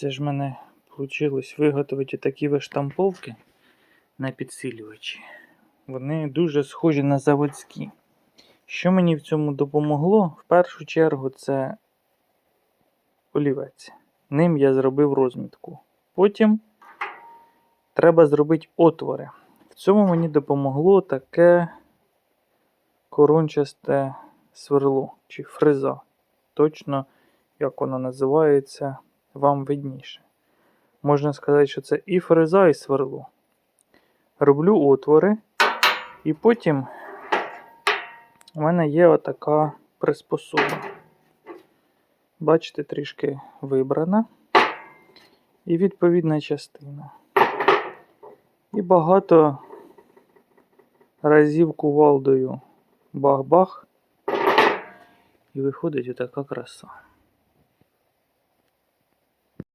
Це ж мене вийшло виготовити такі виштамповки на підсилювачі. Вони дуже схожі на заводські. Що мені в цьому допомогло? В першу чергу це олівець. Ним я зробив розмітку. Потім треба зробити отвори. В цьому мені допомогло таке корончасте сверло чи фреза. Точно, як воно називається, вам видніше. Можна сказати, що це і фреза, і сверло. Роблю отвори, і потім у мене є отака приспособа. Бачите, трішки вибрана. І відповідна частина. І багато разів кувалдою бах-бах. І виходить отака краса.